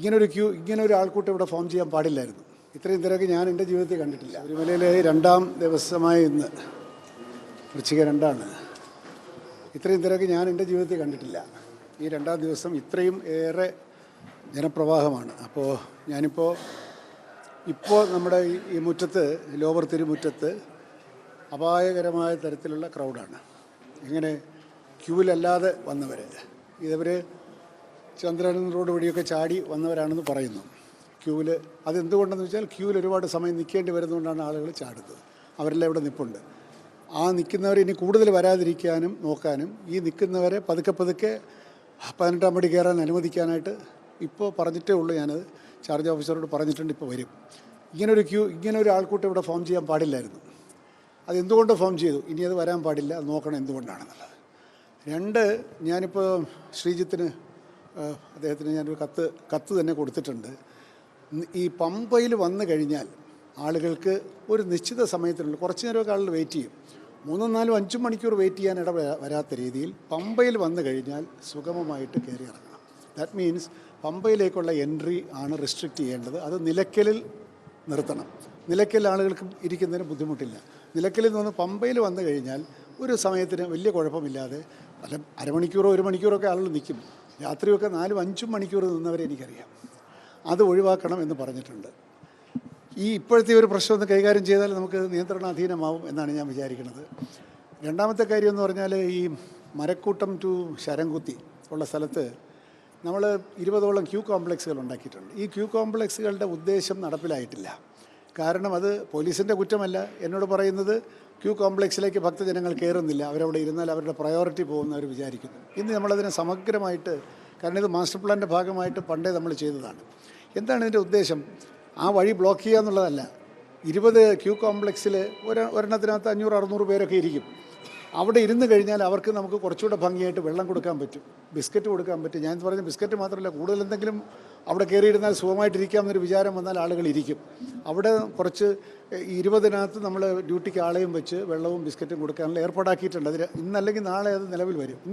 ഇങ്ങനൊരു ക്യൂ ഇങ്ങനെ ഒരു ആൾക്കൂട്ടം ഇവിടെ ഫോം ചെയ്യാൻ പാടില്ലായിരുന്നു. ഇത്രയും തിരക്ക് ഞാൻ എന്റെ ജീവിതത്തിൽ കണ്ടിട്ടില്ല. ശബരിമലയിലെ രണ്ടാം ദിവസമായ ഇന്ന് വൃശ്ചിക രണ്ടാണ്. ഇത്രയും തിരക്ക് ഞാൻ എന്റെ ജീവിതത്തിൽ കണ്ടിട്ടില്ല. ഈ രണ്ടാം ദിവസം ഇത്രയും ഏറെ ജനപ്രവാഹമാണ്. അപ്പോൾ ഞാനിപ്പോൾ ഇപ്പോൾ നമ്മുടെ ഈ മുറ്റത്ത് ലോവർ തിരുമുറ്റത്ത് അപായകരമായ തരത്തിലുള്ള ക്രൗഡാണ് ഇങ്ങനെ ക്യൂവിലല്ലാതെ വന്നവർ ഇതവർ ചന്ദ്രൻ റോഡ് വഴിയൊക്കെ ചാടി വന്നവരാണെന്ന് പറയുന്നു. ക്യൂവിൽ അതെന്തുകൊണ്ടെന്ന് വെച്ചാൽ ക്യൂവിൽ ഒരുപാട് സമയം നിൽക്കേണ്ടി വരുന്നതുകൊണ്ടാണ് ആളുകൾ ചാടുന്നത്. അവരെല്ലാം ഇവിടെ നിൽപ്പുണ്ട് ആ നിൽക്കുന്നവർ ഇനി കൂടുതൽ വരാതിരിക്കാനും നോക്കാനും ഈ നിൽക്കുന്നവരെ പതുക്കെ പതുക്കെ പതിനെട്ടാം പടി കയറാൻ അനുവദിക്കാനായിട്ട് ഇപ്പോൾ പറഞ്ഞിട്ടേ ഉള്ളൂ ഞാനത്. ചാർജ് ഓഫീസറോട് പറഞ്ഞിട്ടുണ്ട് ഇപ്പോൾ വരും. ഇങ്ങനൊരു ക്യൂ ഇങ്ങനെ ഒരു ആൾക്കൂട്ടം ഇവിടെ ഫോം ചെയ്യാൻ പാടില്ലായിരുന്നു. അതെന്തുകൊണ്ട് ഫോം ചെയ്തു? ഇനി അത് വരാൻ പാടില്ല. നോക്കണം എന്തുകൊണ്ടാണെന്നുള്ളത്. രണ്ട് ഞാനിപ്പോൾ ശ്രീജിത്തിന് അദ്ദേഹത്തിന് ഞാനൊരു കത്ത് കത്ത് തന്നെ കൊടുത്തിട്ടുണ്ട്. ഈ പമ്പയിൽ വന്നു കഴിഞ്ഞാൽ ആളുകൾക്ക് ഒരു നിശ്ചിത സമയത്തിനുള്ളിൽ കുറച്ച് നേരമൊക്കെ ആളുകൾ വെയിറ്റ് ചെയ്യും. മൂന്നും നാലും അഞ്ചും മണിക്കൂർ വെയിറ്റ് ചെയ്യാൻ ഇട വരാത്ത രീതിയിൽ പമ്പയിൽ വന്നു കഴിഞ്ഞാൽ സുഗമമായിട്ട് കയറി ഇറങ്ങണം. ദാറ്റ് മീൻസ് പമ്പയിലേക്കുള്ള എൻട്രി ആണ് റെസ്ട്രിക്റ്റ് ചെയ്യേണ്ടത്. അത് നിലയ്ക്കലിൽ നിർത്തണം. നിലയ്ക്കൽ ആളുകൾക്ക് ഇരിക്കുന്നതിന് ബുദ്ധിമുട്ടില്ല. നിലയ്ക്കലിൽ നിന്ന് പമ്പയിൽ വന്നു കഴിഞ്ഞാൽ ഒരു സമയത്തിന് വലിയ കുഴപ്പമില്ലാതെ പല അരമണിക്കൂറോ ഒരു മണിക്കൂറോ ഒക്കെ ആളുകൾ നിൽക്കും. രാത്രിയൊക്കെ നാലും അഞ്ചും മണിക്കൂർ നിന്നവരെ എനിക്കറിയാം. അത് ഒഴിവാക്കണം എന്ന് പറഞ്ഞിട്ടുണ്ട്. ഈ ഇപ്പോഴത്തെ ഒരു പ്രശ്നം ഒന്ന് കൈകാര്യം ചെയ്താൽ നമുക്ക് നിയന്ത്രണാധീനമാവും എന്നാണ് ഞാൻ വിചാരിക്കുന്നത്. രണ്ടാമത്തെ കാര്യം എന്ന് പറഞ്ഞാൽ ഈ മരക്കൂട്ടം ടു ശരംകുത്തി ഉള്ള സ്ഥലത്ത് നമ്മൾ ഇരുപതോളം ക്യൂ കോംപ്ലക്സുകൾ ഉണ്ടാക്കിയിട്ടുണ്ട്. ഈ ക്യൂ കോംപ്ലക്സുകളുടെ ഉദ്ദേശം നടപ്പിലായിട്ടില്ല. കാരണം അത് പോലീസിന്റെ കുറ്റമല്ല. എന്നോട് പറയുന്നത് ക്യൂ കോംപ്ലക്സിലേക്ക് ഭക്തജനങ്ങൾ കയറുന്നില്ല. അവരവിടെ ഇരുന്നാൽ അവരുടെ പ്രയോറിറ്റി പോകുന്ന അവർ വിചാരിക്കുന്നു. ഇന്ന് നമ്മളതിനെ സമഗ്രമായിട്ട് കാരണം ഇത് മാസ്റ്റർ പ്ലാന്റെ ഭാഗമായിട്ട് പണ്ടേ നമ്മൾ ചെയ്തതാണ്. എന്താണ് ഇതിന്റെ ഉദ്ദേശം? ആ വഴി ബ്ലോക്ക് ചെയ്യുക എന്നുള്ളതല്ല. ഇരുപത് ക്യൂ കോംപ്ലക്സിൽ ഒരു ഒരെണ്ണത്തിനകത്ത് അഞ്ഞൂറ് അറുന്നൂറ് പേരൊക്കെ ഇരിക്കും. അവിടെ ഇരുന്ന് കഴിഞ്ഞാൽ അവർക്ക് നമുക്ക് കുറച്ചുകൂടെ ഭംഗിയായിട്ട് വെള്ളം കൊടുക്കാൻ പറ്റും. ബിസ്ക്കറ്റ് കൊടുക്കാൻ പറ്റും. ഞാൻ പറഞ്ഞ ബിസ്ക്കറ്റ് മാത്രമല്ല കൂടുതൽ എന്തെങ്കിലും അവിടെ കയറിയിരുന്നാൽ സുഖമായിട്ടിരിക്കാം എന്നൊരു വിചാരം വന്നാൽ ആളുകൾ ഇരിക്കും. അവിടെ കുറച്ച് ഇരുപതിനകത്ത് നമ്മൾ ഡ്യൂട്ടിക്ക് ആളെയും വെച്ച് വെള്ളവും ബിസ്ക്കറ്റും കൊടുക്കാനുള്ള ഏർപ്പാടാക്കിയിട്ടുണ്ട്. അതിന് ഇന്നല്ലെങ്കിൽ നാളെ അത് നിലവിൽ വരും.